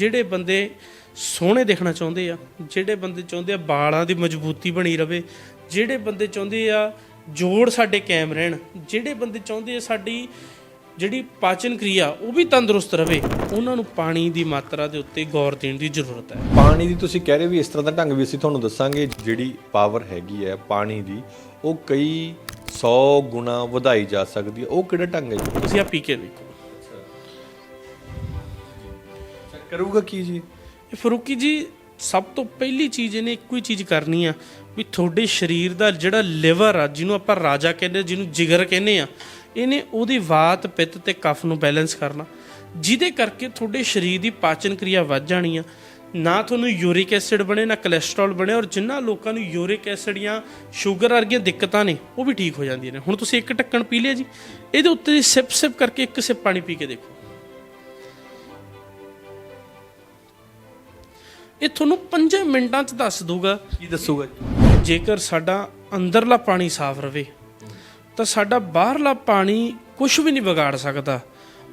ਜਿਹੜੇ ਬੰਦੇ ਸੋਹਣੇ ਦੇਖਣਾ ਚਾਹੁੰਦੇ ਆ ਜਿਹੜੇ ਬੰਦੇ ਚਾਹੁੰਦੇ ਆ ਵਾਲਾਂ ਦੀ ਮਜ਼ਬੂਤੀ ਬਣੀ ਰਵੇ ਜਿਹੜੇ ਬੰਦੇ ਚਾਹੁੰਦੇ ਆ ਜੋੜ ਸਾਡੇ ਕਾਇਮ ਰਹਿਣ ਜਿਹੜੇ ਬੰਦੇ ਚਾਹੁੰਦੇ ਆ ਸਾਡੀ ਜਿਹੜੀ ਪਾਚਨ ਕਿਰਿਆ ਉਹ ਵੀ ਤੰਦਰੁਸਤ ਰਵੇ ਉਹਨਾਂ ਨੂੰ ਪਾਣੀ ਦੀ ਮਾਤਰਾ ਦੇ ਉੱਤੇ ਗੌਰ ਦੇਣ ਦੀ ਜ਼ਰੂਰਤ ਹੈ। ਪਾਣੀ ਦੀ ਤੁਸੀਂ ਕਹਿ ਰਹੇ ਵੀ ਇਸ ਤਰ੍ਹਾਂ ਦਾ ਢੰਗ ਵੀ ਅਸੀਂ ਤੁਹਾਨੂੰ ਦੱਸਾਂਗੇ ਜਿਹੜੀ ਪਾਵਰ ਹੈਗੀ ਹੈ ਪਾਣੀ ਦੀ ਉਹ ਕਈ 100 ਗੁਣਾ ਵਧਾਈ ਜਾ ਸਕਦੀ ਹੈ। ਉਹ ਕਿਹੜਾ ਢੰਗ ਹੈ ਤੁਸੀਂ ਆ ਪੀ ਕੇ ਦੇਖੋ। ਕਰੂਗਾ ਕੀ ਜੀ? ਇਹ ਫਰੂਕੀ ਜੀ, ਸਭ ਤੋਂ ਪਹਿਲੀ ਚੀਜ਼ ਇਹਨੇ ਇੱਕੋ ਹੀ ਚੀਜ਼ ਕਰਨੀ ਆ ਵੀ ਤੁਹਾਡੇ ਸਰੀਰ ਦਾ ਜਿਹੜਾ ਲਿਵਰ ਆ, ਜਿਹਨੂੰ ਆਪਾਂ ਰਾਜਾ ਕਹਿੰਦੇ ਜਿਹਨੂੰ ਜਿਗਰ ਕਹਿੰਦੇ ਆ, ਇਹਨੇ ਉਹਦੀ ਵਾਤ, ਪਿੱਤ ਤੇ ਕਫ ਨੂੰ ਬੈਲੈਂਸ ਕਰਨਾ। ਜਿਹਦੇ ਕਰਕੇ ਤੁਹਾਡੇ ਸਰੀਰ ਦੀ ਪਾਚਨ ਕਿਰਿਆ ਵੱਧ ਜਾਣੀ ਆ। ਨਾ ਤੁਹਾਨੂੰ ਯੂਰਿਕ ਐਸਿਡ ਬਣੇ, ਨਾ ਕੋਲੇਸਟ੍ਰੋਲ ਬਣੇ, ਔਰ ਜਿਨ੍ਹਾਂ ਲੋਕਾਂ ਨੂੰ ਯੂਰਿਕ ਐਸਿਡ ਜਾਂ ਸ਼ੂਗਰ ਵਰਗੀਆਂ ਦਿੱਕਤਾਂ ਨੇ, ਉਹ ਵੀ ਠੀਕ ਹੋ ਜਾਂਦੀਆਂ ਨੇ। ਹੁਣ ਤੁਸੀਂ ਇੱਕ ਢੱਕਣ ਪੀ ਲਿਆ ਜੀ, ਇਹਦੇ ਉੱਤੇ ਸਿਪ ਸਿਪ ਕਰਕੇ ਇੱਕ ਸਿਪ ਪਾਣੀ ਪੀ ਕੇ ਦੇਖੋ। ਇਹ ਤੁਹਾਨੂੰ 5 ਮਿੰਟਾਂ 'ਚ ਦੱਸ ਦੂਗਾ ਕੀ ਦੱਸੂਗਾ ਜੇਕਰ ਸਾਡਾ ਅੰਦਰਲਾ ਪਾਣੀ ਸਾਫ਼ ਰਵੇ ਤਾਂ ਸਾਡਾ ਬਾਹਰਲਾ ਪਾਣੀ ਕੁਝ ਵੀ ਨਹੀਂ ਵਿਗਾੜ ਸਕਦਾ।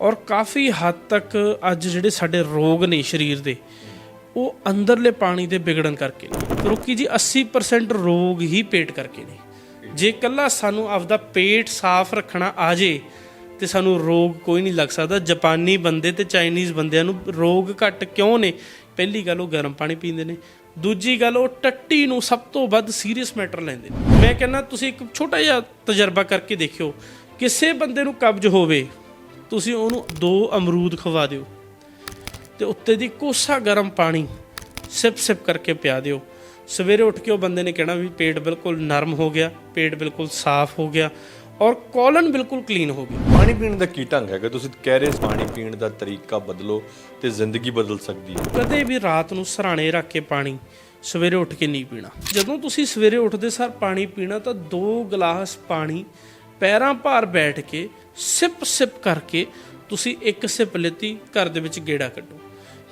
ਔਰ ਕਾਫੀ ਹੱਦ ਤੱਕ ਅੱਜ ਜਿਹੜੇ ਸਾਡੇ ਰੋਗ ਨੇ ਸਰੀਰ ਦੇ ਉਹ ਅੰਦਰਲੇ ਪਾਣੀ ਦੇ ਵਿਗੜਨ ਕਰਕੇ ਨੇ। ਰੁਕੀ ਜੀ 80% ਰੋਗ ਹੀ ਪੇਟ ਕਰਕੇ ਨੇ। ਜੇ ਕੱਲਾ ਸਾਨੂੰ ਆਪਦਾ ਪੇਟ ਸਾਫ਼ ਰੱਖਣਾ ਆ ਜੇ ਤੇ ਸਾਨੂੰ ਰੋਗ ਕੋਈ ਨਹੀਂ ਲੱਗ ਸਕਦਾ। ਜਾਪਾਨੀ ਬੰਦੇ ਤੇ ਚਾਈਨੀਜ਼ ਬੰਦਿਆਂ ਨੂੰ ਰੋਗ ਘੱਟ ਕਿਉਂ ਨੇ? ਪਹਿਲੀ ਗੱਲ ਉਹ ਗਰਮ ਪਾਣੀ ਪੀਂਦੇ ਨੇ। ਦੂਜੀ ਗੱਲ ਉਹ ਟੱਟੀ ਨੂੰ ਸਭ ਤੋਂ ਵੱਧ ਸੀਰੀਅਸ ਮੈਟਰ ਲੈਂਦੇ ਨੇ। ਮੈਂ ਕਹਿੰਦਾ ਤੁਸੀਂ ਇੱਕ ਛੋਟਾ ਜਿਹਾ ਤਜਰਬਾ ਕਰਕੇ ਦੇਖਿਓ। ਕਿਸੇ ਬੰਦੇ ਨੂੰ ਕਬਜ਼ ਹੋਵੇ, ਤੁਸੀਂ ਉਹਨੂੰ ਦੋ ਅਮਰੂਦ ਖਵਾ ਦਿਓ ਤੇ ਉੱਤੇ ਦੀ ਕੋਸਾ ਗਰਮ ਪਾਣੀ ਸਿਪ ਸਿਪ ਕਰਕੇ ਪਿਆ ਦਿਓ। ਸਵੇਰੇ ਉੱਠ ਕੇ ਉਹ ਬੰਦੇ ਨੇ ਕਹਿਣਾ ਵੀ ਪੇਟ ਬਿਲਕੁਲ ਨਰਮ ਹੋ ਗਿਆ, ਪੇਟ ਬਿਲਕੁਲ ਸਾਫ਼ ਹੋ ਗਿਆ। ਔਰ ਕੋਲਨ ਬਿਲਕੁਲ ਕਲੀਨ ਹੋ ਗਿਆ ਪਾਣੀ ਪੀਣ ਦਾ ਕੀ ਢੰਗ ਹੈਗਾ? ਤੁਸੀਂ ਕਹਿ ਰਹੇ ਪਾਣੀ ਪੀਣ ਦਾ ਤਰੀਕਾ ਬਦਲੋ ਤੇ ਜ਼ਿੰਦਗੀ ਬਦਲ ਸਕਦੀ ਹੈ। ਕਦੇ ਵੀ ਰਾਤ ਨੂੰ ਸਰਾਣੇ ਰੱਖ ਕੇ ਪਾਣੀ ਸਵੇਰੇ ਉੱਠ ਕੇ ਨਹੀਂ ਪੀਣਾ। ਜਦੋਂ ਤੁਸੀਂ ਸਵੇਰੇ ਉੱਠਦੇ ਸਾਰ ਪਾਣੀ ਪੀਣਾ ਤਾਂ ਦੋ ਗਲਾਸ ਪਾਣੀ ਪੈਰਾਂ ਭਾਰ ਬੈਠ ਕੇ ਸਿਪ ਸਿਪ ਕਰਕੇ ਤੁਸੀਂ ਇੱਕ ਸਿਪ ਲੈਤੀ ਘਰ ਦੇ ਵਿੱਚ ਗੇੜਾ ਕੱਢੋ।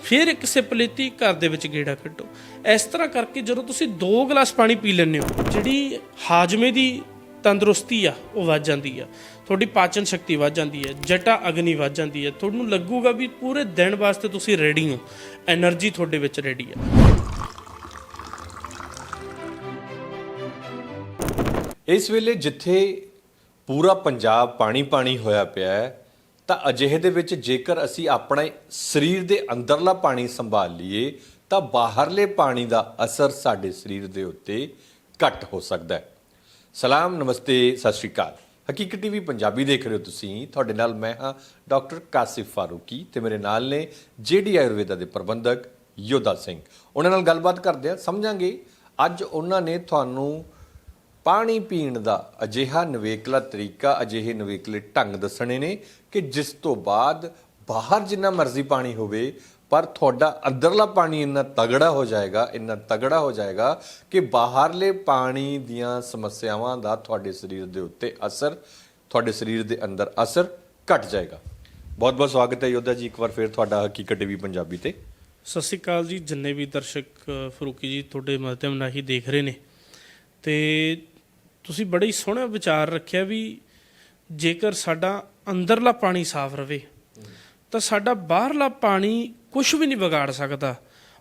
ਫਿਰ ਇੱਕ ਸਿਪ ਲੈਤੀ ਘਰ ਦੇ ਵਿੱਚ ਗੇੜਾ ਕੱਢੋ। ਇਸ ਤਰ੍ਹਾਂ ਕਰਕੇ ਜਦੋਂ ਤੁਸੀਂ ਦੋ ਗਲਾਸ ਪਾਣੀ ਪੀ ਲੈਂਦੇ ਹੋ ਜਿਹੜੀ ਹਾਜਮੇ ਦੀ ਤੰਦਰੁਸਤੀ ਆ, ਉਹ ਵੱਧ ਜਾਂਦੀ ਆ। ਤੁਹਾਡੀ ਪਾਚਨ ਸ਼ਕਤੀ ਵੱਧ ਜਾਂਦੀ ਹੈ ਜਟਾ ਅਗਨੀ ਵੱਧ ਜਾਂਦੀ ਹੈ ਤੁਹਾਨੂੰ ਲੱਗੂਗਾ ਵੀ ਪੂਰੇ ਦਿਨ ਵਾਸਤੇ ਤੁਸੀਂ ਰੈਡੀ ਹੋ। એનર્ਜੀ ਤੁਹਾਡੇ ਵਿੱਚ ਰੈਡੀ ਆ। ਇਸ ਵੇਲੇ ਜਿੱਥੇ ਪੂਰਾ ਪੰਜਾਬ ਪਾਣੀ ਪਾਣੀ ਹੋਇਆ ਪਿਆ ਹੈ, ਤਾਂ ਅਜਿਹੇ ਦੇ ਵਿੱਚ ਜੇਕਰ ਅਸੀਂ ਆਪਣੇ ਸਰੀਰ ਦੇ ਅੰਦਰਲਾ ਪਾਣੀ ਸੰਭਾਲ ਲਈਏ, ਤਾਂ ਬਾਹਰਲੇ ਪਾਣੀ ਦਾ ਅਸਰ ਸਾਡੇ ਸਰੀਰ ਦੇ ਉੱਤੇ ਘੱਟ ਹੋ ਸਕਦਾ ਹੈ। ਸਲਾਮ, ਨਮਸਤੇ, ਸਤਿ ਸ਼੍ਰੀ ਅਕਾਲ। ਹਕੀਕਤ ਟੀਵੀ ਪੰਜਾਬੀ ਦੇਖ ਰਹੇ ਹੋ ਤੁਸੀਂ। ਤੁਹਾਡੇ ਨਾਲ ਮੈਂ ਹਾਂ ਡਾਕਟਰ ਕਾਸਿਫ ਫਾਰੂਕੀ ਤੇ ਮੇਰੇ ਨਾਲ ਨੇ ਜੇਡੀ ਆਯੁਰਵੇਦਾ ਦੇ ਪ੍ਰਬੰਧਕ ਯੋਧਾ ਸਿੰਘ। ਉਹਨਾਂ ਨਾਲ ਗੱਲਬਾਤ ਕਰਦੇ ਹਾਂ। ਸਮਝਾਂਗੇ, ਅੱਜ ਉਹਨਾਂ ਨੇ ਤੁਹਾਨੂੰ ਪਾਣੀ ਪੀਣ ਦਾ ਅਜਿਹਾ ਨਵੇਕਲਾ ਤਰੀਕਾ, ਅਜਿਹੇ ਨਵੇਕਲੇ ਢੰਗ ਦੱਸਣੇ ਨੇ ਕਿ ਜਿਸ ਤੋਂ ਬਾਅਦ ਬਾਹਰ ਜਿੰਨਾ ਮਰਜ਼ੀ ਪਾਣੀ ਹੋਵੇ ਪਰ ਤੁਹਾਡਾ ਅੰਦਰਲਾ ਪਾਣੀ ਇੰਨਾ ਤਗੜਾ ਹੋ ਜਾਏਗਾ, ਇੰਨਾ ਤਗੜਾ ਹੋ ਜਾਏਗਾ ਕਿ ਬਾਹਰਲੇ ਪਾਣੀ ਦੀਆਂ ਸਮੱਸਿਆਵਾਂ ਦਾ ਤੁਹਾਡੇ ਸਰੀਰ ਦੇ ਉੱਤੇ ਅਸਰ, ਤੁਹਾਡੇ ਸਰੀਰ ਦੇ ਅੰਦਰ ਅਸਰ ਘਟ ਜਾਏਗਾ। ਬਹੁਤ ਬਹੁਤ ਸਵਾਗਤ ਹੈ ਯੋਧਾ ਜੀ, ਇੱਕ ਵਾਰ ਫਿਰ ਤੁਹਾਡਾ ਹਕੀਕਤ ਟੀਵੀ ਪੰਜਾਬੀ ਤੇ। ਸਤਿ ਸ਼੍ਰੀ ਅਕਾਲ ਜੀ, ਜਿੰਨੇ ਵੀ ਦਰਸ਼ਕ ਫਰੂਕੀ ਜੀ ਤੁਹਾਡੇ ਮਾਧਿਅਮ ਰਾਹੀਂ ਦੇਖ ਰਹੇ ਨੇ। ਤੇ ਤੁਸੀਂ ਬੜੇ ਹੀ ਸੋਹਣਾ ਵਿਚਾਰ ਰੱਖਿਆ ਵੀ ਜੇਕਰ ਸਾਡਾ ਅੰਦਰਲਾ ਪਾਣੀ ਸਾਫ਼ ਰਵੇ ਤਾਂ ਸਾਡਾ ਬਾਹਰਲਾ ਪਾਣੀ ਕੁਝ ਵੀ ਨਹੀਂ ਵਿਗਾੜ ਸਕਦਾ।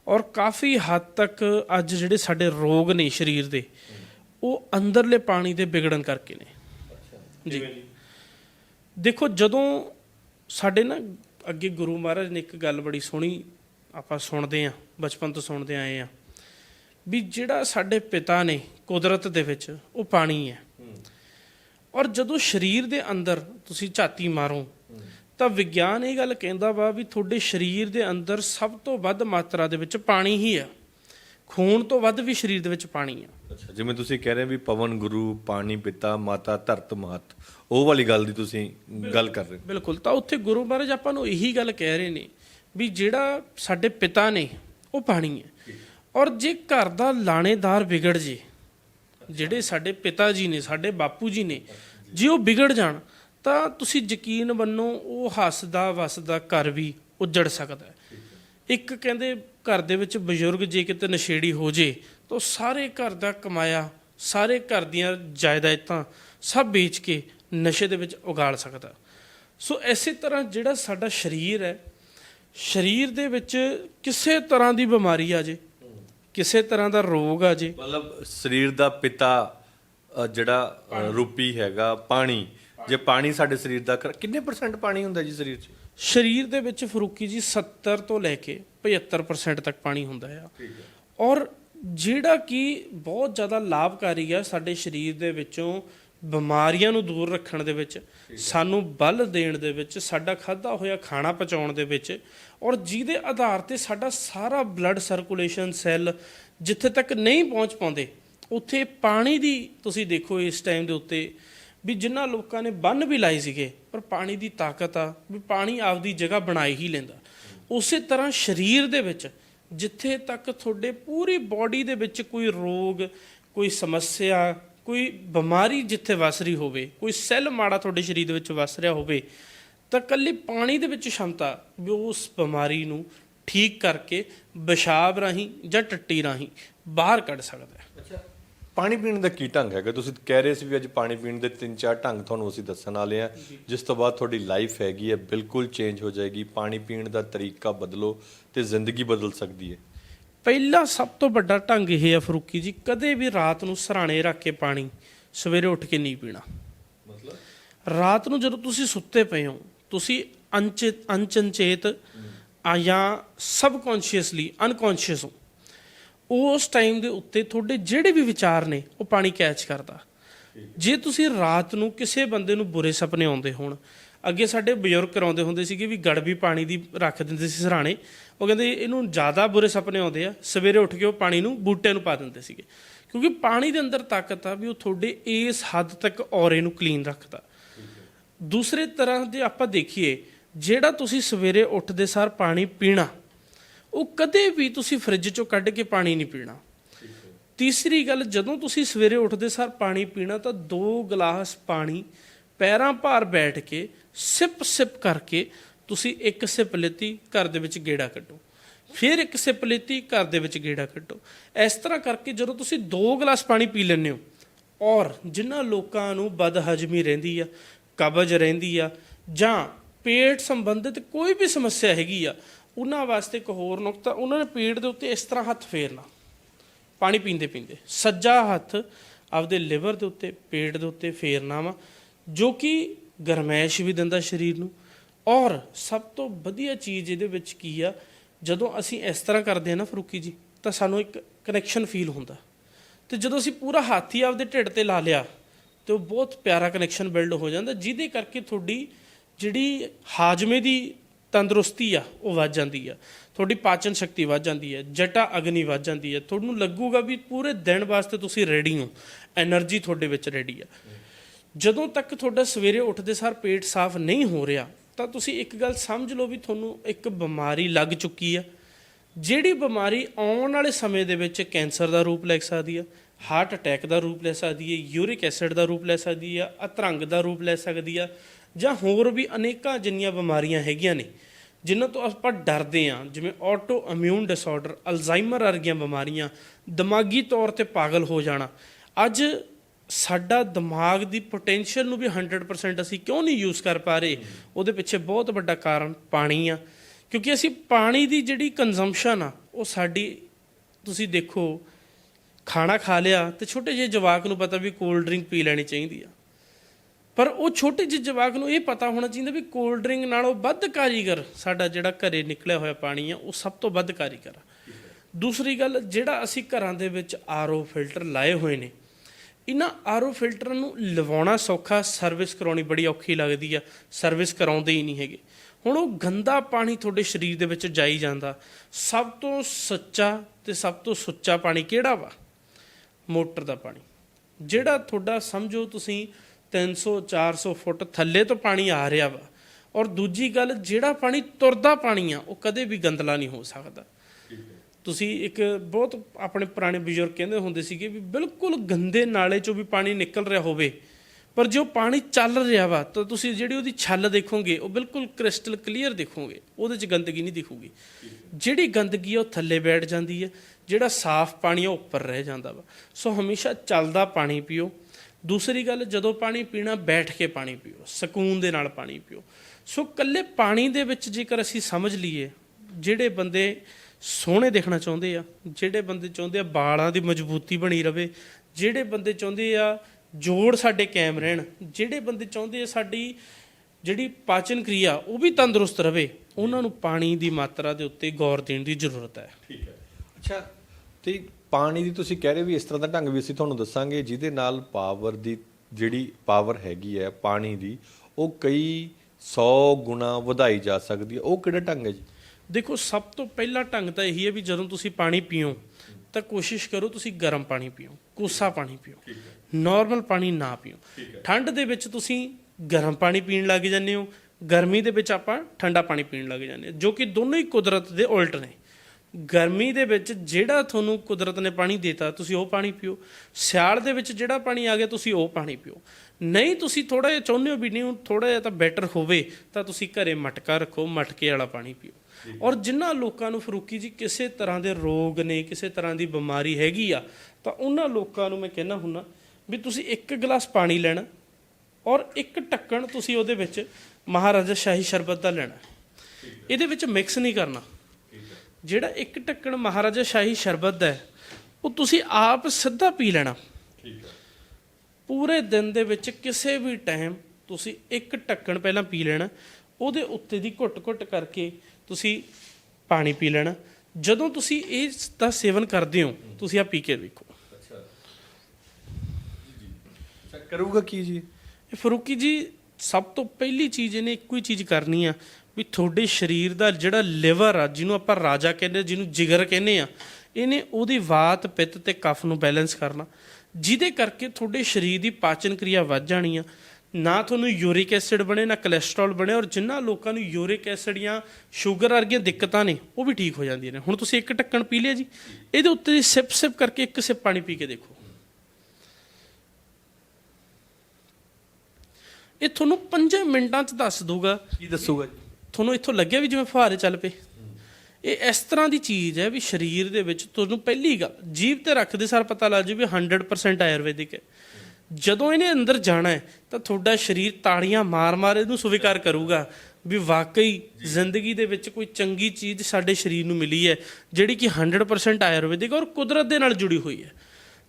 ਔਰ ਕਾਫੀ ਹੱਦ ਤੱਕ ਅੱਜ ਜਿਹੜੇ ਸਾਡੇ ਰੋਗ ਨੇ ਸਰੀਰ ਦੇ ਉਹ ਅੰਦਰਲੇ ਪਾਣੀ ਦੇ ਵਿਗੜਨ ਕਰਕੇ ਨੇ। ਜੀ। ਦੇਖੋ ਜਦੋਂ ਸਾਡੇ ਨਾ ਅੱਗੇ ਗੁਰੂ ਮਹਾਰਾਜ ਨੇ ਇੱਕ ਗੱਲ ਬੜੀ ਸੋਹਣੀ ਆਪਾਂ ਸੁਣਦੇ ਆ ਬਚਪਨ ਤੋਂ ਸੁਣਦੇ ਆਏ ਆ ਵੀ ਜਿਹੜਾ ਸਾਡੇ ਪਿਤਾ ਨੇ ਕੁਦਰਤ ਦੇ ਵਿੱਚ ਉਹ ਪਾਣੀ ਹੈ। ਔਰ ਜਦੋਂ ਸਰੀਰ ਦੇ ਅੰਦਰ ਤੁਸੀਂ ਝਾਤੀ ਮਾਰੋ ਤਾਂ ਵਿਗਿਆਨ ਇਹ ਗੱਲ ਕਹਿੰਦਾ ਵਾ ਵੀ ਤੁਹਾਡੇ ਸਰੀਰ ਦੇ ਅੰਦਰ ਸਭ ਤੋਂ ਵੱਧ ਮਾਤਰਾ ਦੇ ਵਿੱਚ ਪਾਣੀ ਹੀ ਆ। ਖੂਨ ਤੋਂ ਵੱਧ ਵੀ ਸਰੀਰ ਦੇ ਵਿੱਚ ਪਾਣੀ ਆ। ਅੱਛਾ ਜਿਵੇਂ ਤੁਸੀਂ ਕਹਿ ਰਹੇ ਵੀ ਪਵਨ ਗੁਰੂ ਪਾਣੀ ਪਿਤਾ ਮਾਤਾ ਧਰਤ ਮਾਤ ਉਹ ਵਾਲੀ ਗੱਲ ਦੀ ਤੁਸੀਂ ਗੱਲ ਕਰ ਰਹੇ ਬਿਲਕੁਲ। ਤਾਂ ਉੱਥੇ ਗੁਰੂ ਮਹਾਰਾਜ ਆਪਾਂ ਨੂੰ ਇਹੀ ਗੱਲ ਕਹਿ ਰਹੇ ਨੇ ਵੀ ਜਿਹੜਾ ਸਾਡੇ ਪਿਤਾ ਨੇ ਉਹ ਪਾਣੀ ਹੈ ਔਰ ਜੇ ਘਰ ਦਾ ਲਾਣੇਦਾਰ ਵਿਗੜ ਜੇ ਜਿਹੜੇ ਸਾਡੇ ਪਿਤਾ ਜੀ ਨੇ ਸਾਡੇ ਬਾਪੂ ਜੀ ਨੇ ਜੇ ਉਹ ਵਿਗੜ ਜਾਣ ਤਾਂ ਤੁਸੀਂ ਯਕੀਨ ਮੰਨੋ ਉਹ ਹੱਸਦਾ, ਵਸਦਾ ਘਰ ਵੀ ਉੱਜੜ ਸਕਦਾ ਹੈ। ਇੱਕ ਕਹਿੰਦੇ ਘਰ ਦੇ ਵਿੱਚ ਬਜ਼ੁਰਗ ਜੇ ਕਿਤੇ ਨਸ਼ੇੜੀ ਹੋ ਜੇ, ਤਾਂ ਉਹ ਸਾਰੇ ਘਰ ਦਾ ਕਮਾਇਆ, ਸਾਰੇ ਘਰ ਦੀਆਂ ਜਾਇਦਾਦਾਂ ਸਭ ਵੇਚ ਕੇ ਨਸ਼ੇ ਦੇ ਵਿੱਚ ਉਗਾਲ ਸਕਦਾ ਸੋ ਇਸੇ ਤਰ੍ਹਾਂ ਜਿਹੜਾ ਸਾਡਾ ਸਰੀਰ ਹੈ, ਸਰੀਰ ਦੇ ਵਿੱਚ ਕਿਸੇ ਤਰ੍ਹਾਂ ਦੀ ਬਿਮਾਰੀ ਆ ਜੇ, ਕਿਸੇ ਤਰ੍ਹਾਂ ਦਾ ਰੋਗ ਆ ਜੇ। ਮਤਲਬ ਸਰੀਰ ਦਾ ਪਿਤਾ ਜਿਹੜਾ ਰੂਪੀ ਹੈਗਾ, ਪਾਣੀ ਜੇ ਪਾਣੀ ਸਾਡੇ ਸਰੀਰ ਦਾ ਕਰ- ਕਿੰਨੇ ਪਰਸੈਂਟ ਪਾਣੀ ਹੁੰਦਾ ਜੀ ਸਰੀਰ 'ਚ? ਸਰੀਰ ਦੇ ਵਿੱਚ ਫਰੂਕੀ ਜੀ 70 ਤੋਂ ਲੈ ਕੇ 75% ਤੱਕ ਪਾਣੀ ਹੁੰਦਾ ਆ। ਔਰ ਜਿਹੜਾ ਕਿ ਬਹੁਤ ਜ਼ਿਆਦਾ ਲਾਭਕਾਰੀ ਆ ਸਾਡੇ ਸਰੀਰ ਦੇ ਵਿੱਚੋਂ ਬਿਮਾਰੀਆਂ ਨੂੰ ਦੂਰ ਰੱਖਣ ਦੇ ਵਿੱਚ ਸਾਨੂੰ ਬਲ ਦੇਣ ਦੇ ਵਿੱਚ ਸਾਡਾ ਖਾਦਾ ਹੋਇਆ ਖਾਣਾ ਪਚਾਉਣ ਦੇ ਵਿੱਚ ਔਰ ਜਿਹਦੇ ਆਧਾਰ ਤੇ ਸਾਡਾ ਸਾਰਾ ਬਲੱਡ ਸਰਕੂਲੇਸ਼ਨ ਸੈੱਲ ਜਿੱਥੇ ਤੱਕ ਨਹੀਂ ਪਹੁੰਚ ਪਾਉਂਦੇ ਉੱਥੇ ਪਾਣੀ ਦੀ ਤੁਸੀਂ ਦੇਖੋ ਇਸ ਟਾਈਮ ਦੇ ਉੱਤੇ ਵੀ ਜਿਨ੍ਹਾਂ ਲੋਕਾਂ ਨੇ ਬੰਨ ਵੀ ਲਾਏ ਸੀਗੇ, ਪਰ ਪਾਣੀ ਦੀ ਤਾਕਤ ਆ, ਵੀ ਪਾਣੀ ਆਪਦੀ ਜਗ੍ਹਾ ਬਣਾਈ ਹੀ ਲੈਂਦਾ। ਉਸੇ ਤਰ੍ਹਾਂ ਸਰੀਰ ਦੇ ਵਿੱਚ, ਜਿੱਥੇ ਤੱਕ ਤੁਹਾਡੇ ਪੂਰੀ ਬਾਡੀ ਦੇ ਵਿੱਚ ਕੋਈ ਰੋਗ, ਕੋਈ ਸਮੱਸਿਆ, ਕੋਈ ਬਿਮਾਰੀ ਜਿੱਥੇ ਵਸ ਰਹੀ ਹੋਵੇ, ਕੋਈ ਸੈੱਲ ਮਾੜਾ ਤੁਹਾਡੇ ਸਰੀਰ ਦੇ ਵਿੱਚ ਵਸ ਰਿਹਾ ਹੋਵੇ, ਤਾਂ ਕੱਲੀ ਪਾਣੀ ਦੇ ਵਿੱਚ ਸ਼ਮਤਾ ਵੀ ਉਸ ਬਿਮਾਰੀ ਨੂੰ ਠੀਕ ਕਰਕੇ ਪਿਸ਼ਾਬ ਰਾਹੀਂ ਜਾਂ ਟੱਟੀ ਰਾਹੀਂ ਬਾਹਰ ਕੱਢ ਸਕਦਾ ਹੈ। ਪਾਣੀ ਪੀਣ ਦਾ ਕੀ ਢੰਗ ਹੈਗਾ? ਤੁਸੀਂ ਕਹਿ ਰਹੇ ਸੀ ਵੀ ਅੱਜ ਪਾਣੀ ਪੀਣ ਦੇ ਤਿੰਨ ਚਾਰ ਢੰਗ ਤੁਹਾਨੂੰ ਅਸੀਂ ਦੱਸਣ ਵਾਲੇ ਆ ਜਿਸ ਤੋਂ ਬਾਅਦ ਤੁਹਾਡੀ ਲਾਈਫ ਹੈਗੀ ਹੈ ਬਿਲਕੁਲ ਚੇਂਜ ਹੋ ਜਾਏਗੀ। ਪਾਣੀ ਪੀਣ ਦਾ ਤਰੀਕਾ ਬਦਲੋ ਤੇ ਜ਼ਿੰਦਗੀ ਬਦਲ ਸਕਦੀ ਹੈ। ਪਹਿਲਾ ਸਭ ਤੋਂ ਵੱਡਾ ਢੰਗ ਇਹ ਹੈ ਫਰੂਕੀ ਜੀ ਕਦੇ ਵੀ ਰਾਤ ਨੂੰ ਸਰਾਣੇ ਰੱਖ ਕੇ ਪਾਣੀ ਸਵੇਰੇ ਉੱਠ ਕੇ ਨਹੀਂ ਪੀਣਾ। ਮਤਲਬ? ਰਾਤ ਨੂੰ ਜਦੋਂ ਤੁਸੀਂ ਸੁੱਤੇ ਪਏ ਹੋ ਤੁਸੀਂ ਅਨਚੇਤ ਅਨਚਨਚੇਤ ਜਾਂ ਸਬਕੌਂਸ਼ੀਅਸਲੀ ਅਨਕੌਂਸ਼ੀਅਸ ਹੋ ਉਸ ਟਾਈਮ ਦੇ ਉੱਤੇ ਤੁਹਾਡੇ ਜਿਹੜੇ ਵੀ ਵਿਚਾਰ ਨੇ, ਉਹ ਪਾਣੀ ਕੈਚ ਕਰਦਾ। ਜੇ ਤੁਸੀਂ ਰਾਤ ਨੂੰ ਕਿਸੇ ਬੰਦੇ ਨੂੰ ਬੁਰੇ ਸੁਪਨੇ ਆਉਂਦੇ ਹੋਣ, ਅੱਗੇ ਸਾਡੇ ਬਜ਼ੁਰਗ ਕਰਾਉਂਦੇ ਹੁੰਦੇ ਸੀਗੇ ਵੀ ਗੜਬੀ ਪਾਣੀ ਦੀ ਰੱਖ ਦਿੰਦੇ ਸੀ ਸਰਾਣੇ, ਉਹ ਕਹਿੰਦੇ ਇਹਨੂੰ ਜ਼ਿਆਦਾ ਬੁਰੇ ਸੁਪਨੇ ਆਉਂਦੇ ਆ, ਸਵੇਰੇ ਉੱਠ ਕੇ ਉਹ ਪਾਣੀ ਨੂੰ ਬੂਟਿਆਂ ਨੂੰ ਪਾ ਦਿੰਦੇ ਸੀਗੇ। ਕਿਉਂਕਿ ਪਾਣੀ ਦੇ ਅੰਦਰ ਤਾਕਤ ਆ ਵੀ ਉਹ ਤੁਹਾਡੇ ਇਸ ਹੱਦ ਤੱਕ ਔਰੇ ਨੂੰ ਕਲੀਨ ਰੱਖਦਾ। ਦੂਸਰੇ ਤਰ੍ਹਾਂ ਦੇ ਆਪਾਂ ਦੇਖੀਏ, ਜਿਹੜਾ ਤੁਸੀਂ ਸਵੇਰੇ ਉੱਠਦੇ ਸਾਰ ਪਾਣੀ ਪੀਣਾ ਉਹ ਕਦੇ ਵੀ ਤੁਸੀਂ ਫ੍ਰਿਜ ਚੋਂ ਕੱਢ ਕੇ ਪਾਣੀ ਨਹੀਂ ਪੀਣਾ। ਤੀਸਰੀ ਗੱਲ, ਜਦੋਂ ਤੁਸੀਂ ਸਵੇਰੇ ਉੱਠਦੇ ਸਾਰ ਪਾਣੀ ਪੀਣਾ, ਤਾਂ ਦੋ ਗਲਾਸ ਪਾਣੀ ਪੈਰਾਂ ਭਾਰ ਬੈਠ ਕੇ ਸਿਪ ਸਿਪ ਕਰਕੇ ਤੁਸੀਂ ਇੱਕ ਸਿਪ ਲੈਤੀ, ਘਰ ਦੇ ਵਿੱਚ ਗੇੜਾ ਕੱਢੋ। ਫਿਰ ਇੱਕ ਸਿਪ ਲੈਤੀ, ਘਰ ਦੇ ਵਿੱਚ ਗੇੜਾ ਕੱਢੋ। ਇਸ ਤਰ੍ਹਾਂ ਕਰਕੇ ਜਦੋਂ ਤੁਸੀਂ ਦੋ ਗਲਾਸ ਪਾਣੀ ਪੀ ਲੈਂਦੇ ਹੋ, ਔਰ ਜਿਨ੍ਹਾਂ ਲੋਕਾਂ ਨੂੰ ਬਦਹਜਮੀ ਰਹਿੰਦੀ ਆ, ਕਬਜ਼ ਰਹਿੰਦੀ ਆ, ਜਾਂ ਪੇਟ ਸੰਬੰਧਿਤ ਕੋਈ ਵੀ ਸਮੱਸਿਆ ਹੈਗੀ ਆ ਉਹਨਾਂ ਵਾਸਤੇ ਇੱਕ ਹੋਰ ਨੁਕਤਾ, ਉਹਨਾਂ ਨੇ ਪੇਟ ਦੇ ਉੱਤੇ ਇਸ ਤਰ੍ਹਾਂ ਹੱਥ ਫੇਰਨਾ। ਪਾਣੀ ਪੀਂਦੇ ਪੀਂਦੇ, ਸੱਜਾ ਹੱਥ ਆਪਦੇ ਲਿਵਰ ਦੇ ਉੱਤੇ, ਪੇਟ ਦੇ ਉੱਤੇ ਫੇਰਨਾ ਵਾ, ਜੋ ਕਿ ਗਰਮੈਸ਼ ਵੀ ਦਿੰਦਾ ਸਰੀਰ ਨੂੰ। ਔਰ ਸਭ ਤੋਂ ਵਧੀਆ ਚੀਜ਼ ਇਹਦੇ ਵਿੱਚ ਕੀ ਆ, ਜਦੋਂ ਅਸੀਂ ਇਸ ਤਰ੍ਹਾਂ ਕਰਦੇ ਹਾਂ ਨਾ ਫਰੂਕੀ ਜੀ, ਤਾਂ ਸਾਨੂੰ ਇੱਕ ਕਨੈਕਸ਼ਨ ਫੀਲ ਹੁੰਦਾ। ਤੇ ਜਦੋਂ ਅਸੀਂ ਪੂਰਾ ਹੱਥ ਹੀ ਆਪਦੇ ਢਿੱਡ ਤੇ ਲਾ ਲਿਆ, ਤੇ ਉਹ ਬਹੁਤ ਪਿਆਰਾ ਕਨੈਕਸ਼ਨ ਬਿਲਡ ਹੋ ਜਾਂਦਾ, ਜਿਹਦੇ ਕਰਕੇ ਤੁਹਾਡੀ ਜਿਹੜੀ ਹਾਜਮੇ ਦੀ ਤੰਦਰੁਸਤੀ ਆ, ਉਹ ਵੱਧ ਜਾਂਦੀ ਆ। ਤੁਹਾਡੀ ਪਾਚਨ ਸ਼ਕਤੀ ਵੱਧ ਜਾਂਦੀ ਹੈ ਜਟਾ ਅਗਨੀ ਵੱਧ ਜਾਂਦੀ ਹੈ ਤੁਹਾਨੂੰ ਲੱਗੂਗਾ ਵੀ ਪੂਰੇ ਦਿਨ ਵਾਸਤੇ ਤੁਸੀਂ ਰੈਡੀ ਹੋ એનર્ਜੀ ਤੁਹਾਡੇ ਵਿੱਚ ਰੈਡੀ ਆ। ਜਦੋਂ ਤੱਕ ਤੁਹਾਡਾ ਸਵੇਰੇ ਉੱਠਦੇ ਸਾਰ ਪੇਟ ਸਾਫ਼ ਨਹੀਂ ਹੋ ਰਿਹਾ, ਤਾਂ ਤੁਸੀਂ ਇੱਕ ਗੱਲ ਸਮਝ ਲਓ ਵੀ ਤੁਹਾਨੂੰ ਇੱਕ ਬਿਮਾਰੀ ਲੱਗ ਚੁੱਕੀ ਆ। ਜਿਹੜੀ ਬਿਮਾਰੀ ਆਉਣ ਵਾਲੇ ਸਮੇਂ ਦੇ ਵਿੱਚ ਕੈਂਸਰ ਦਾ ਰੂਪ ਲੈ ਸਕਦੀ ਆ ਹਾਰਟ ਅਟੈਕ ਦਾ ਰੂਪ ਲੈ ਸਕਦੀ ਹੈ, ਯੂਰਿਕ ਐਸਿਡ ਦਾ ਰੂਪ ਲੈ ਸਕਦੀ ਆ ਅਤਰੰਗ ਦਾ ਰੂਪ ਲੈ ਸਕਦੀ ਆ ਜਾਂ ਹੋਰ ਵੀ ਅਨੇਕਾਂ ਜਿੰਨੀਆਂ ਬਿਮਾਰੀਆਂ ਹੈਗੀਆਂ ਨੇ, ਜਿਨ੍ਹਾਂ ਤੋਂ ਆਪਾਂ ਡਰਦੇ ਆ ਜਿਵੇਂ ਆਟੋ ਇਮਿਊਨ ਡਿਸਆਰਡਰ ਅਲਜ਼ਾਈਮਰ ਵਰਗੀਆਂ ਬਿਮਾਰੀਆਂ, ਦਿਮਾਗੀ ਤੌਰ ਤੇ ਪਾਗਲ ਹੋ ਜਾਣਾ। ਅੱਜ ਸਾਡਾ ਦਿਮਾਗ ਦੀ ਪੋਟੈਂਸ਼ੀਅਲ ਨੂੰ ਵੀ 100% ਅਸੀਂ ਕਿਉਂ ਨਹੀਂ ਯੂਜ਼ ਕਰ ਪਾ ਰਹੇ? ਉਹਦੇ ਪਿੱਛੇ ਬਹੁਤ ਵੱਡਾ ਕਾਰਨ ਪਾਣੀ ਆ। ਕਿਉਂਕਿ ਅਸੀਂ ਪਾਣੀ ਦੀ ਜਿਹੜੀ ਕੰਜ਼ੰਪਸ਼ਨ ਆ, ਉਹ ਸਾਡੀ, ਤੁਸੀਂ ਦੇਖੋ ਖਾਣਾ ਖਾ ਲਿਆ ਤੇ ਛੋਟੇ ਜਿਹੇ ਜਵਾਕ ਨੂੰ ਪਤਾ ਵੀ ਕੋਲਡ ਡਰਿੰਕ ਪੀ ਲੈਣੀ ਚਾਹੀਦੀ ਆ। ਪਰ ਉਹ ਛੋਟੇ ਜਿਹੇ ਜਵਾਕ ਨੂੰ ਇਹ ਪਤਾ ਹੋਣਾ ਚਾਹੀਦਾ ਵੀ ਕੋਲਡ ਡਰਿੰਕ ਨਾਲੋਂ ਵੱਧ ਕਾਰੀਗਰ ਸਾਡਾ ਜਿਹੜਾ ਘਰੇ ਨਿਕਲਿਆ ਹੋਇਆ ਪਾਣੀ ਆ, ਉਹ ਸਭ ਤੋਂ ਵੱਧ ਕਾਰੀਗਰ ਆ। ਦੂਸਰੀ ਗੱਲ, ਜਿਹੜਾ ਅਸੀਂ ਘਰਾਂ ਦੇ ਵਿੱਚ ਆਰਓ ਫਿਲਟਰ ਲਾਏ ਹੋਏ ਨੇ, ਇਹਨਾਂ ਆਰਓ ਫਿਲਟਰਾਂ ਨੂੰ ਲਵਾਉਣਾ ਸੌਖਾ ਸਰਵਿਸ ਕਰਾਉਣੀ ਬੜੀ ਔਖੀ ਲੱਗਦੀ ਆ ਸਰਵਿਸ ਕਰਾਉਂਦੇ ਹੀ ਨਹੀਂ ਹੈਗੇ। ਹੁਣ ਉਹ ਗੰਦਾ ਪਾਣੀ ਤੁਹਾਡੇ ਸਰੀਰ ਦੇ ਵਿੱਚ ਜਾਈ ਜਾਂਦਾ, ਸਭ ਤੋਂ ਸੱਚਾ ਤੇ ਸਭ ਤੋਂ ਸੁੱਚਾ ਪਾਣੀ ਕਿਹੜਾ ਵਾ? ਮੋਟਰ ਦਾ ਪਾਣੀ। ਜਿਹੜਾ ਤੁਹਾਡਾ ਸਮਝੋ ਤੁਸੀਂ 300 400 ਫੁੱਟ ਥੱਲੇ ਤੋਂ ਪਾਣੀ ਆ ਰਿਹਾ ਵਾ ਔਰ ਦੂਜੀ ਗੱਲ, ਜਿਹੜਾ ਪਾਣੀ ਤੁਰਦਾ ਪਾਣੀ ਆ, ਉਹ ਕਦੇ ਵੀ ਗੰਦਲਾ ਨਹੀਂ ਹੋ ਸਕਦਾ। ਤੁਸੀਂ ਇੱਕ ਬਹੁਤ ਆਪਣੇ ਪੁਰਾਣੇ ਬਜ਼ੁਰਗ ਕਹਿੰਦੇ ਹੁੰਦੇ ਸੀਗੇ ਵੀ ਬਿਲਕੁਲ ਗੰਦੇ ਨਾਲੇ ਚੋਂ ਵੀ ਪਾਣੀ ਨਿਕਲ ਰਿਹਾ ਹੋਵੇ, ਪਰ ਜੋ ਪਾਣੀ ਚੱਲ ਰਿਹਾ ਵਾ, ਤਾਂ ਤੁਸੀਂ ਜਿਹੜੀ ਉਹਦੀ ਛੱਲ ਦੇਖੋਗੇ, ਉਹ ਬਿਲਕੁਲ ਕ੍ਰਿਸਟਲ ਕਲੀਅਰ ਦੇਖੋਗੇ, ਉਹਦੇ 'ਚ ਗੰਦਗੀ ਨਹੀਂ ਦਿਖੂਗੀ। ਜਿਹੜੀ ਗੰਦਗੀ ਆ, ਉਹ ਥੱਲੇ ਬੈਠ ਜਾਂਦੀ ਹੈ ਜਿਹੜਾ ਸਾਫ਼ ਪਾਣੀ ਆ, ਉਹ ਉੱਪਰ ਰਹਿ ਜਾਂਦਾ ਵਾ। ਸੋ ਹਮੇਸ਼ਾ ਚੱਲਦਾ ਪਾਣੀ ਪੀਓ। ਦੂਸਰੀ ਗੱਲ, ਜਦੋਂ ਪਾਣੀ ਪੀਣਾ, ਬੈਠ ਕੇ ਪਾਣੀ ਪੀਓ। ਸਕੂਨ ਦੇ ਨਾਲ ਪਾਣੀ ਪੀਓ। ਸੋ ਕੱਲੇ ਪਾਣੀ ਦੇ ਵਿੱਚ ਜੇਕਰ ਅਸੀਂ ਸਮਝ ਲਈਏ, ਜਿਹੜੇ ਬੰਦੇ ਸੋਹਣੇ ਦੇਖਣਾ ਚਾਹੁੰਦੇ ਆ, ਜਿਹੜੇ ਬੰਦੇ ਚਾਹੁੰਦੇ ਆ ਵਾਲਾਂ ਦੀ ਮਜ਼ਬੂਤੀ ਬਣੀ ਰਵੇ, ਜਿਹੜੇ ਬੰਦੇ ਚਾਹੁੰਦੇ ਆ ਜੋੜ ਸਾਡੇ ਕਾਇਮ ਰਹਿਣ, ਜਿਹੜੇ ਬੰਦੇ ਚਾਹੁੰਦੇ ਆ ਸਾਡੀ ਜਿਹੜੀ ਪਾਚਨ ਕਿਰਿਆ, ਉਹ ਵੀ ਤੰਦਰੁਸਤ ਰਵੇ, ਉਹਨਾਂ ਨੂੰ ਪਾਣੀ ਦੀ ਮਾਤਰਾ ਦੇ ਉੱਤੇ ਗੌਰ ਦੇਣ ਦੀ ਜ਼ਰੂਰਤ ਹੈ। ਠੀਕ ਹੈ। ਅੱਛਾ ਤੇ ਪਾਣੀ ਦੀ ਤੁਸੀਂ ਕਹਿ ਰਹੇ ਵੀ ਇਸ ਤਰ੍ਹਾਂ ਦਾ ਢੰਗ ਵੀ ਅਸੀਂ ਤੁਹਾਨੂੰ ਦੱਸਾਂਗੇ ਜਿਹਦੇ ਨਾਲ ਪਾਵਰ ਦੀ ਜਿਹੜੀ ਪਾਵਰ ਹੈਗੀ ਹੈ ਪਾਣੀ ਦੀ ਉਹ ਕਈ 100 ਗੁਣਾ ਵਧਾਈ ਜਾ ਸਕਦੀ ਹੈ। ਉਹ ਕਿਹੜਾ ਢੰਗ ਹੈ ਜੀ? ਦੇਖੋ ਸਭ ਤੋਂ ਪਹਿਲਾ ਢੰਗ ਤਾਂ ਇਹੀ ਹੈ ਵੀ ਜਦੋਂ ਤੁਸੀਂ ਪਾਣੀ ਪੀਓ ਤਾਂ ਕੋਸ਼ਿਸ਼ ਕਰੋ ਤੁਸੀਂ ਗਰਮ ਪਾਣੀ ਪੀਓ ਕੋਸਾ ਪਾਣੀ ਪੀਓ ਨਾਰਮਲ ਪਾਣੀ ਨਾ ਪੀਓ। ਠੰਡ ਦੇ ਵਿੱਚ ਤੁਸੀਂ ਗਰਮ ਪਾਣੀ ਪੀਣ ਲੱਗ ਜਾਂਦੇ ਹੋ ਗਰਮੀ ਦੇ ਵਿੱਚ ਆਪਾਂ ਠੰਡਾ ਪਾਣੀ ਪੀਣ ਲੱਗ ਜਾਂਦੇ ਹਾਂ ਜੋ ਕਿ ਦੋਨੋਂ ਹੀ ਕੁਦਰਤ ਦੇ ਉਲਟ ਨੇ। ਗਰਮੀ ਦੇ ਵਿੱਚ ਜਿਹੜਾ ਤੁਹਾਨੂੰ ਕੁਦਰਤ ਨੇ ਪਾਣੀ ਦਿੱਤਾ, ਤੁਸੀਂ ਉਹ ਪਾਣੀ ਪੀਓ। ਸਿਆਲ ਦੇ ਵਿੱਚ ਜਿਹੜਾ ਪਾਣੀ ਆ ਗਿਆ, ਤੁਸੀਂ ਉਹ ਪਾਣੀ ਪੀਓ। ਨਹੀਂ, ਤੁਸੀਂ ਥੋੜਾ ਜਿਹਾ ਚਾਹੁੰਦੇ ਹੋ ਵੀ ਨਹੀਂ ਥੋੜਾ ਜਿਹਾ ਤਾਂ ਬੈਟਰ ਹੋਵੇ, ਤਾਂ ਤੁਸੀਂ ਘਰੇ ਮਟਕਾ ਰੱਖੋ, ਮਟਕੇ ਵਾਲਾ ਪਾਣੀ ਪੀਓ। ਔਰ ਜਿਨ੍ਹਾਂ ਲੋਕਾਂ ਨੂੰ ਫਰੂਕੀ ਜੀ ਕਿਸੇ ਤਰ੍ਹਾਂ ਦੇ ਰੋਗ ਨੇ, ਕਿਸੇ ਤਰ੍ਹਾਂ ਦੀ ਬਿਮਾਰੀ ਹੈਗੀ ਆ, ਤਾਂ ਉਹਨਾਂ ਲੋਕਾਂ ਨੂੰ ਮੈਂ ਕਹਿਣਾ ਹੁੰਨਾ ਵੀ ਤੁਸੀਂ ਇੱਕ ਗਲਾਸ ਪਾਣੀ ਲੈਣਾ ਔਰ ਇੱਕ ਢੱਕਣ ਤੁਸੀਂ ਉਹਦੇ ਵਿੱਚ ਮਹਾਰਾਜਾ ਸ਼ਾਹੀ ਸ਼ਰਬਤ ਦਾ ਲੈਣਾ। ਇਹਦੇ ਵਿੱਚ ਮਿਕਸ ਨਹੀਂ ਕਰਨਾ। ਜਿਹੜਾ ਇੱਕ ਢੱਕਣ ਮਹਾਰਾਜਾ ਸ਼ਾਹੀ ਸ਼ਰਬਤ ਦਾ ਹੈ ਉਹ ਤੁਸੀਂ ਆਪ ਸਿੱਧਾ ਪੀ ਲੈਣਾ। ਪੂਰੇ ਦਿਨ ਦੇ ਵਿੱਚ ਕਿਸੇ ਵੀ ਟਾਈਮ ਤੁਸੀਂ ਇੱਕ ਢੱਕਣ ਪਹਿਲਾਂ ਪੀ ਲੈਣਾ ਉਹਦੇ ਉੱਤੇ ਦੀ ਘੁੱਟ-ਘੁੱਟ ਕਰਕੇ ਤੁਸੀਂ ਪਾਣੀ ਪੀ ਲੈਣਾ। ਜਦੋਂ ਤੁਸੀਂ ਇਸ ਦਾ ਸੇਵਨ ਕਰਦੇ ਹੋ ਤੁਸੀਂ ਆ ਪੀ ਕੇ ਦੇਖੋ। ਅੱਛਾ। ਕਰੂਗਾ ਕੀ ਜੀ? ਇਹ ਫਰੂਕੀ ਜੀ ਸਭ ਤੋਂ ਪਹਿਲੀ ਚੀਜ਼ ਇਹਨੇ ਇੱਕੋ ਹੀ ਚੀਜ਼ ਕਰਨੀ ਆ। ਵੀ ਤੁਹਾਡੇ ਸਰੀਰ ਦਾ ਜਿਹੜਾ ਲਿਵਰ ਆ, ਜਿਹਨੂੰ ਆਪਾਂ ਰਾਜਾ ਕਹਿੰਦੇ ਜਿਹਨੂੰ ਜਿਗਰ ਕਹਿੰਦੇ ਆ, ਇਹਨੇ ਉਹਦੀ ਵਾਤ, ਪਿੱਤ ਤੇ ਕਫ ਨੂੰ ਬੈਲੈਂਸ ਕਰਨਾ। ਜਿਹਦੇ ਕਰਕੇ ਤੁਹਾਡੇ ਸਰੀਰ ਦੀ ਪਾਚਨ ਕਿਰਿਆ ਵੱਧ ਜਾਣੀ ਆ। ਨਾ ਤੁਹਾਨੂੰ ਯੂਰਿਕ ਐਸਿਡ ਬਣੇ, ਨਾ ਕੋਲੇਸਟ੍ਰੋਲ ਬਣੇ, ਔਰ ਜਿਨ੍ਹਾਂ ਲੋਕਾਂ ਨੂੰ ਯੂਰਿਕ ਐਸਿਡ ਜਾਂ ਸ਼ੂਗਰ ਵਰਗੀਆਂ ਦਿੱਕਤਾਂ ਨੇ, ਉਹ ਵੀ ਠੀਕ ਹੋ ਜਾਂਦੀਆਂ ਨੇ। ਹੁਣ ਤੁਸੀਂ ਇੱਕ ਢੱਕਣ ਪੀ ਲਿਆ ਜੀ, ਇਹਦੇ ਉੱਤੇ ਸਿਪ ਸਿਪ ਕਰਕੇ ਇੱਕ ਸਿਪ ਪਾਣੀ ਪੀ ਕੇ ਦੇਖੋ। ਇਹ ਤੁਹਾਨੂੰ 5 ਮਿੰਟਾਂ 'ਚ ਦੱਸ ਦੂਗਾ ਕੀ ਦੱਸੂਗਾ ਜੀ? ਤੁਹਾਨੂੰ ਇੱਥੋਂ ਲੱਗਿਆ ਵੀ ਜਿਵੇਂ ਫੁਹਾਰੇ ਚੱਲ ਪਏ? ਇਹ ਇਸ ਤਰ੍ਹਾਂ ਦੀ ਚੀਜ਼ ਹੈ ਵੀ ਸਰੀਰ ਦੇ ਵਿੱਚ ਤੁਹਾਨੂੰ ਪਹਿਲੀ ਗੱਲ ਜੀਭ ਤੇ ਰੱਖਦੇ ਸਾਰ ਪਤਾ ਲੱਗ ਜੂ ਵੀ 100% ਆਯੁਰਵੈਦਿਕ ਹੈ। ਜਦੋਂ ਇਹਨੇ ਅੰਦਰ ਜਾਣਾ ਹੈ ਤਾਂ ਤੁਹਾਡਾ ਸਰੀਰ ਤਾੜੀਆਂ ਮਾਰ-ਮਾਰ ਇਹਨੂੰ ਸਵੀਕਾਰ ਕਰੂਗਾ ਵੀ ਵਾਕਈ ਜ਼ਿੰਦਗੀ ਦੇ ਵਿੱਚ ਕੋਈ ਚੰਗੀ ਚੀਜ਼ ਸਾਡੇ ਸਰੀਰ ਨੂੰ ਮਿਲੀ ਹੈ ਜਿਹੜੀ ਕਿ 100% ਆਯੁਰਵੈਦਿਕ ਔਰ ਕੁਦਰਤ ਦੇ ਨਾਲ ਜੁੜੀ ਹੋਈ ਹੈ।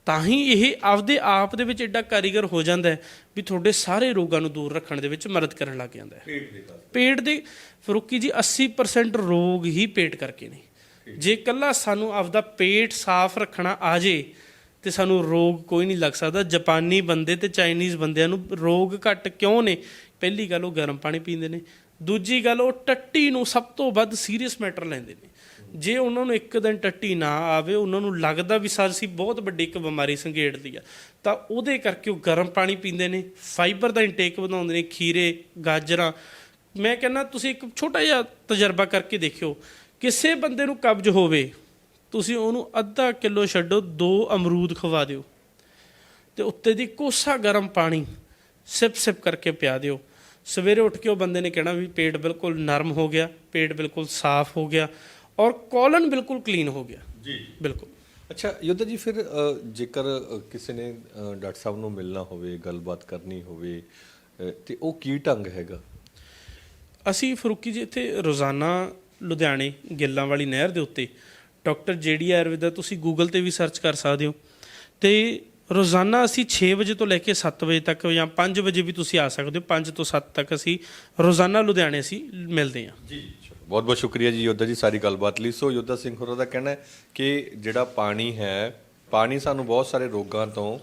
ਤਾਂ ਹੀ ਇਹ ਆਪਦੇ ਆਪ ਦੇ ਵਿੱਚ ਐਡਾ ਕਾਰੀਗਰ ਹੋ ਜਾਂਦਾ ਹੈ ਵੀ ਤੁਹਾਡੇ ਸਾਰੇ ਰੋਗਾਂ ਨੂੰ ਦੂਰ ਰੱਖਣ ਦੇ ਵਿੱਚ ਮਦਦ ਕਰਨ ਲੱਗ ਜਾਂਦਾ ਹੈ। ਪੇਟ ਦੇ ਫਰੂਕੀ ਜੀ 80% ਰੋਗ ਹੀ ਪੇਟ ਕਰਕੇ ਨੇ। ਜੇ ਕੱਲਾ ਸਾਨੂੰ ਆਪਦਾ ਪੇਟ ਸਾਫ਼ ਰੱਖਣਾ ਆ ਜੇ ਤੇ ਸਾਨੂੰ ਰੋਗ ਕੋਈ ਨਹੀਂ ਲੱਗ ਸਕਦਾ। ਜਾਪਾਨੀ ਬੰਦੇ ਤੇ ਚਾਈਨੀਜ਼ ਬੰਦਿਆਂ ਨੂੰ ਰੋਗ ਘੱਟ ਕਿਉਂ ਨੇ? ਪਹਿਲੀ ਗੱਲ ਉਹ ਗਰਮ ਪਾਣੀ ਪੀਂਦੇ ਨੇ। ਦੂਜੀ ਗੱਲ ਉਹ ਟੱਟੀ ਨੂੰ ਸਭ ਤੋਂ ਵੱਧ ਸੀਰੀਅਸ ਮੈਟਰ ਲੈਂਦੇ ਨੇ। ਜੇ ਉਹਨਾਂ ਨੂੰ ਇੱਕ ਦਿਨ ਟੱਟੀ ਨਾ ਆਵੇ, ਉਹਨਾਂ ਨੂੰ ਲੱਗਦਾ ਵੀ ਸਾਡੀ ਬਹੁਤ ਵੱਡੀ ਇੱਕ ਬਿਮਾਰੀ ਸੰਘੇੜਦੀ ਆ, ਤਾਂ ਉਹਦੇ ਕਰਕੇ ਉਹ ਗਰਮ ਪਾਣੀ ਪੀਂਦੇ ਨੇ ਫਾਈਬਰ ਦਾ ਇਨਟੇਕ ਵਧਾਉਂਦੇ ਨੇ, ਖੀਰੇ, ਗਾਜਰਾਂ। ਮੈਂ ਕਹਿੰਦਾ, ਤੁਸੀਂ ਇੱਕ ਛੋਟਾ ਜਿਹਾ ਤਜਰਬਾ ਕਰਕੇ ਦੇਖਿਓ, ਕਿਸੇ ਬੰਦੇ ਨੂੰ ਕਬਜ਼ ਹੋਵੇ, ਤੁਸੀਂ ਉਹਨੂੰ ਅੱਧਾ ਕਿਲੋ ਛੱਡੋ, ਦੋ ਅਮਰੂਦ ਖਵਾ ਦਿਓ, ਤੇ ਉੱਤੇ ਦੀ ਕੋਸਾ ਗਰਮ ਪਾਣੀ ਸਿਪ ਸਿਪ ਕਰਕੇ ਪਿਆ ਦਿਓ। ਸਵੇਰੇ ਉੱਠ ਕੇ ਉਹ ਬੰਦੇ ਨੇ ਕਹਿਣਾ ਵੀ ਪੇਟ ਬਿਲਕੁਲ ਨਰਮ ਹੋ ਗਿਆ, ਪੇਟ ਬਿਲਕੁਲ ਸਾਫ਼ ਹੋ ਗਿਆ। ਔਰ ਕੋਲਨ ਬਿਲਕੁਲ ਕਲੀਨ ਹੋ ਗਿਆ। ਜੀ। ਬਿਲਕੁਲ। ਅੱਛਾ ਯੋਧਾ ਜੀ ਫਿਰ ਜੇਕਰ ਕਿਸੇ ਨੇ ਡਾਕਟਰ ਸਾਹਿਬ ਨੂੰ ਮਿਲਣਾ ਹੋਵੇ ਗੱਲਬਾਤ ਕਰਨੀ ਹੋਵੇ ਤੇ ਉਹ ਕੀ ਢੰਗ ਹੈਗਾ? ਅਸੀਂ ਫਰੂਕੀ ਜੀ ਇੱਥੇ ਰੋਜ਼ਾਨਾ ਲੁਧਿਆਣੇ ਗਿੱਲਾਂ ਵਾਲੀ ਨਹਿਰ ਦੇ ਉੱਤੇ ਡਾਕਟਰ ਜੇਡੀ ਆਯੁਰਵੇਦਾ ਤੁਸੀਂ ਗੂਗਲ ਤੇ ਵੀ ਸਰਚ ਕਰ ਸਕਦੇ ਹੋ। ਤੇ ਰੋਜ਼ਾਨਾ ਅਸੀਂ 6 ਵਜੇ ਤੋਂ ਲੈ ਕੇ 7 ਵਜੇ ਤੱਕ ਜਾਂ 5 ਵਜੇ ਵੀ ਤੁਸੀਂ ਆ ਸਕਦੇ ਹੋ। 5 ਤੋਂ 7 ਤੱਕ ਅਸੀਂ ਰੋਜ਼ਾਨਾ ਲੁਧਿਆਣੇ ਅਸੀਂ ਮਿਲਦੇ ਹਾਂ। ਜੀ। ਬਹੁਤ ਬਹੁਤ ਸ਼ੁਕਰੀਆ ਜੀ ਯੋਧਾ ਜੀ ਸਾਰੀ ਗੱਲਬਾਤ ਲਈ। ਸੋ ਯੋਧਾ ਸਿੰਘ ਹੋਰਾਂ ਦਾ ਕਹਿਣਾ ਹੈ ਕਿ ਜਿਹੜਾ ਪਾਣੀ ਹੈ, ਪਾਣੀ ਸਾਨੂੰ ਬਹੁਤ ਸਾਰੇ ਰੋਗਾਂ ਤੋਂ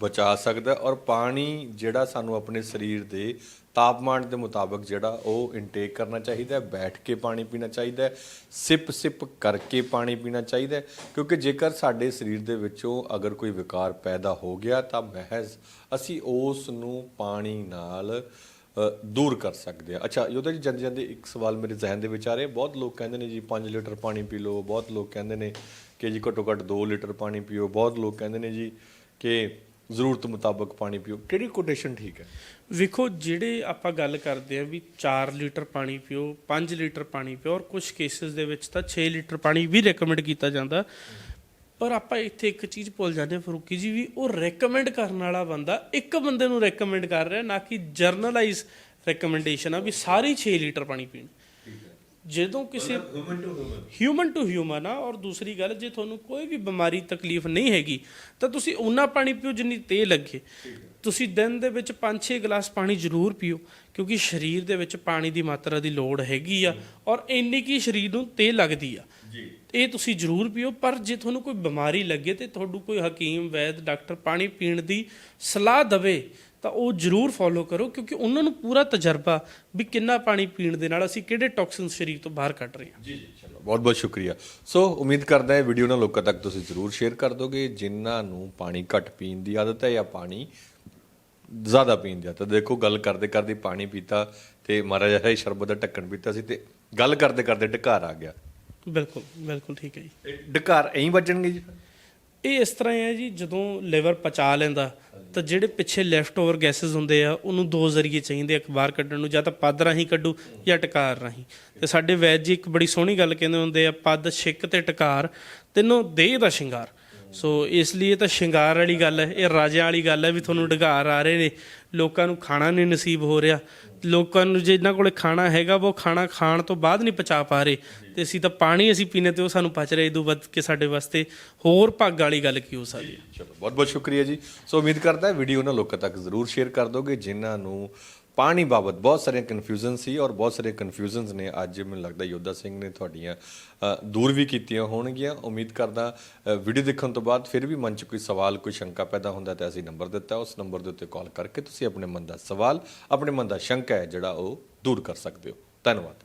ਬਚਾ ਸਕਦਾ ਔਰ ਪਾਣੀ ਜਿਹੜਾ ਸਾਨੂੰ ਆਪਣੇ ਸਰੀਰ ਦੇ ਤਾਪਮਾਨ ਦੇ ਮੁਤਾਬਕ ਜਿਹੜਾ ਉਹ ਇਨਟੇਕ ਕਰਨਾ ਚਾਹੀਦਾ ਹੈ, ਬੈਠ ਕੇ ਪਾਣੀ ਪੀਣਾ ਚਾਹੀਦਾ ਹੈ, ਸਿਪ ਸਿਪ ਕਰਕੇ ਪਾਣੀ ਪੀਣਾ ਚਾਹੀਦਾ ਹੈ। ਕਿਉਂਕਿ ਜੇਕਰ ਸਾਡੇ ਸਰੀਰ ਦੇ ਵਿੱਚੋਂ ਅਗਰ ਕੋਈ ਵਿਕਾਰ ਪੈਦਾ ਹੋ ਗਿਆ ਤਾਂ ਮਹਿਜ਼ ਅਸੀਂ ਉਸ ਨੂੰ ਪਾਣੀ ਨਾਲ ਦੂਰ ਕਰ ਸਕਦੇ ਆ। ਅੱਛਾ ਯੋਧਾ ਜੀ ਜਾਂਦੇ ਜਾਂਦੇ ਇੱਕ ਸਵਾਲ ਮੇਰੇ ਜ਼ਿਹਨ ਦੇ ਵਿੱਚ ਆ ਰਿਹਾ। ਬਹੁਤ ਲੋਕ ਕਹਿੰਦੇ ਨੇ ਜੀ 5 ਲੀਟਰ ਪਾਣੀ ਪੀ ਲਓ। ਬਹੁਤ ਲੋਕ ਕਹਿੰਦੇ ਨੇ ਕਿ ਜੀ, ਘੱਟੋ ਘੱਟ 2 ਲੀਟਰ ਪਾਣੀ ਪੀਓ। ਬਹੁਤ ਲੋਕ ਕਹਿੰਦੇ ਨੇ ਜੀ ਕਿ ਜ਼ਰੂਰਤ ਮੁਤਾਬਕ ਪਾਣੀ ਪੀਓ। ਕਿਹੜੀ ਕੋਟੇਸ਼ਨ ਠੀਕ ਹੈ? ਵੇਖੋ, ਜਿਹੜੇ ਆਪਾਂ ਗੱਲ ਕਰਦੇ ਆ ਵੀ 4 ਲੀਟਰ ਪਾਣੀ ਪੀਓ 5 ਲੀਟਰ ਪਾਣੀ ਪੀਓ, ਔਰ ਕੁਝ ਕੇਸਿਸ ਦੇ ਵਿੱਚ ਤਾਂ 6 ਲੀਟਰ ਪਾਣੀ ਵੀ ਰეკਮੈਂਡ ਕੀਤਾ ਜਾਂਦਾ। ਪਰ ਆਪਾਂ ਇੱਥੇ ਇੱਕ ਚੀਜ਼ ਭੁੱਲ ਜਾਂਦੇ ਹਾਂ, ਫਰੂਕੀ ਜੀ, ਵੀ ਉਹ ਰეკਮੈਂਡ ਕਰਨ ਵਾਲਾ ਬੰਦਾ ਇੱਕ ਬੰਦੇ ਨੂੰ ਰეკਮੈਂਡ ਕਰ ਰਿਹਾ, ਨਾ ਕਿ ਜਰਨਲਾਈਜ਼ ਰეკਮੈਂਡੇਸ਼ਨ ਆ ਵੀ ਸਾਰੀ 6 ਲੀਟਰ ਪਾਣੀ ਪੀਣ। ਜਦੋਂ ਕਿਸੇ ਹਿਊਮਨ ਟੂ ਹਿਊਮਨ ਆ ਔਰ ਦੂਸਰੀ ਗੱਲ ਜੇ ਤੁਹਾਨੂੰ ਕੋਈ ਵੀ ਬਿਮਾਰੀ ਤਕਲੀਫ ਨਹੀਂ ਹੈਗੀ ਤਾਂ ਤੁਸੀਂ ਉਨਾ ਪਾਣੀ ਪੀਓ ਜਿੰਨੀ ਤੇ ਲੱਗੇ। ਤੁਸੀਂ ਦਿਨ ਦੇ ਵਿੱਚ 5-6 ਗਲਾਸ ਪਾਣੀ ਜ਼ਰੂਰ ਪੀਓ ਕਿਉਂਕਿ ਸਰੀਰ ਦੇ ਵਿੱਚ ਪਾਣੀ ਦੀ ਮਾਤਰਾ ਦੀ ਲੋੜ ਹੈਗੀ ਆ ਔਰ ਇੰਨੀ ਕੀ ਸਰੀਰ ਨੂੰ ਤੇ ਲੱਗਦੀ ਆ। ਜੀ। ਇਹ ਤੁਸੀਂ ਜ਼ਰੂਰ ਪੀਓ ਪਰ ਜੇ ਤੁਹਾਨੂੰ ਕੋਈ ਬਿਮਾਰੀ ਲੱਗੇ ਤੇ ਤੁਹਾਨੂੰ ਕੋਈ ਹਕੀਮ ਵੈਦ ਡਾਕਟਰ ਪਾਣੀ ਪੀਣ ਦੀ ਸਲਾਹ ਦਵੇ ਤਾਂ ਉਹ ਜ਼ਰੂਰ ਫੋਲੋ ਕਰੋ ਕਿਉਂਕਿ ਉਹਨਾਂ ਨੂੰ ਪੂਰਾ ਤਜਰਬਾ ਵੀ ਕਿੰਨਾ ਪਾਣੀ ਪੀਣ ਦੇ ਨਾਲ ਅਸੀਂ ਕਿਹੜੇ ਟੌਕਸਿਨ ਸਰੀਰ ਤੋਂ ਬਾਹਰ ਕੱਢ ਰਹੇ ਹਾਂ। ਜੀ ਜੀ ਚਲੋ ਬਹੁਤ ਬਹੁਤ ਸ਼ੁਕਰੀਆ। ਸੋ ਉਮੀਦ ਕਰਦਾ ਹੈ ਵੀਡੀਓ ਨਾਲ ਲੋਕਾਂ ਤੱਕ ਤੁਸੀਂ ਜ਼ਰੂਰ ਸ਼ੇਅਰ ਕਰ ਦੋਗੇ। ਜਿਨ੍ਹਾਂ ਨੂੰ ਪਾਣੀ ਘੱਟ ਪੀਣ ਦੀ ਆਦਤ ਹੈ ਜਾਂ ਪਾਣੀ ਜ਼ਿਆਦਾ ਪੀਣ ਦੀ ਆਦਤ ਹੈ। ਦੇਖੋ ਗੱਲ ਕਰਦੇ ਕਰਦੇ ਪਾਣੀ ਪੀਤਾ ਤੇ ਮਹਾਰਾਜ ਹੈ ਸ਼ਰਬਤ ਦਾ ਢੱਕਣ ਪੀਤਾ ਸੀ ਤੇ ਗੱਲ ਕਰਦੇ ਕਰਦੇ ਢਕਾਰ ਆ ਗਿਆ। ਬਿਲਕੁਲ ਬਿਲਕੁਲ ਠੀਕ ਹੈ ਜੀ। ਢਕਾਰ ਐਂ ਵੱਜਣਗੇ ਜੀ। ਇਹ ਇਸ ਤਰ੍ਹਾਂ ਹੈ ਜੀ, ਜਦੋਂ ਲਿਵਰ ਪਚਾ ਲੈਂਦਾ, ਤਾਂ ਜਿਹੜੇ ਪਿੱਛੇ ਲੈਫਟ ਓਵਰ ਗੈਸਸ ਹੁੰਦੇ ਆ, ਉਹਨੂੰ ਦੋ ਜ਼ਰੀਏ ਚਾਹੀਦੇ ਆ, ਇੱਕ ਬਾਹਰ ਕੱਢਣ ਨੂੰ, ਜਾਂ ਤਾਂ ਪੱਦ ਰਾਹੀਂ ਕੱਢੂ, ਜਾਂ ਟਕਾਰ ਰਾਹੀਂ। ਤੇ ਸਾਡੇ ਵੈਦ ਜੀ ਇੱਕ ਬੜੀ ਸੋਹਣੀ ਗੱਲ ਕਹਿੰਦੇ ਹੁੰਦੇ ਆ, ਪੱਦ ਛਿੱਕ ਤੇ ਟਕਾਰ, ਤਿੰਨੋਂ ਦੇਹ ਦਾ ਸ਼ਿੰਗਾਰ। ਸੋ ਇਸ ਲਈ ਇਹ ਤਾਂ ਸ਼ਿੰਗਾਰ ਵਾਲੀ ਗੱਲ ਹੈ, ਇਹ ਰਾਜਿਆਂ ਵਾਲੀ ਗੱਲ ਹੈ ਵੀ ਤੁਹਾਨੂੰ ਢਗਾਰ ਆ ਰਹੇ ਨੇ, ਲੋਕਾਂ ਨੂੰ ਖਾਣਾ ਨਹੀਂ ਨਸੀਬ ਹੋ ਰਿਹਾ। ਲੋਕਾਂ ਨੂੰ ਜੇ ਜਿਨ੍ਹਾਂ ਕੋਲੇ ਖਾਣਾ ਹੈਗਾ ਉਹ ਖਾਣਾ ਖਾਣ ਤੋਂ ਬਾਅਦ ਨਹੀਂ ਪਚਾ ਪਾ ਰਹੇ। ਤੇ ਅਸੀਂ ਤਾਂ ਪਾਣੀ ਅਸੀਂ ਪੀਨੇ ਤੇ ਉਹ ਸਾਨੂੰ ਪਚ ਰਿਹਾ ਇਦੋਂ ਵੱਧ ਕੇ ਸਾਡੇ ਵਾਸਤੇ ਹੋਰ ਭੱਗ ਵਾਲੀ ਗੱਲ ਕੀ ਹੋ ਸਕਦੀ ਹੈ? ਚਲੋ ਬਹੁਤ ਬਹੁਤ ਸ਼ੁਕਰੀਆ ਜੀ। ਸੋ ਉਮੀਦ ਕਰਦਾ ਹੈ ਵੀਡੀਓ ਉਹਨਾਂ ਲੋਕਾਂ ਤੱਕ ਜ਼ਰੂਰ ਸ਼ੇਅਰ ਕਰ ਦੋਗੇ, ਜਿਨ੍ਹਾਂ ਨੂੰ ਪਾਣੀ ਬਾਬਤ ਬਹੁਤ ਸਾਰੀਆਂ ਕਨਫਿਊਜ਼ਨ ਸੀ ਔਰ ਬਹੁਤ ਸਾਰੇ ਕਨਫਿਊਜ਼ਨਸ ਨੇ ਅੱਜ ਮੈਨੂੰ ਲੱਗਦਾ ਯੋਧਾ ਸਿੰਘ ਨੇ ਤੁਹਾਡੀਆਂ ਦੂਰ ਵੀ ਕੀਤੀਆਂ ਹੋਣਗੀਆਂ। ਉਮੀਦ ਕਰਦਾ ਵੀਡੀਓ ਦੇਖਣ ਤੋਂ ਬਾਅਦ ਫਿਰ ਵੀ ਮਨ 'ਚ ਕੋਈ ਸਵਾਲ, ਕੋਈ ਸ਼ੰਕਾ ਪੈਦਾ ਹੁੰਦਾ ਤਾਂ ਅਸੀਂ ਨੰਬਰ ਦਿੱਤਾ। ਉਸ ਨੰਬਰ ਦੇ ਉੱਤੇ ਕਾਲ ਕਰਕੇ ਤੁਸੀਂ ਆਪਣੇ ਮਨ ਦਾ ਸਵਾਲ, ਆਪਣੇ ਮਨ ਦਾ ਸ਼ੰਕਾ ਹੈ ਜਿਹੜਾ ਉਹ ਦੂਰ ਕਰ ਸਕਦੇ ਹੋ। ਧੰਨਵਾਦ।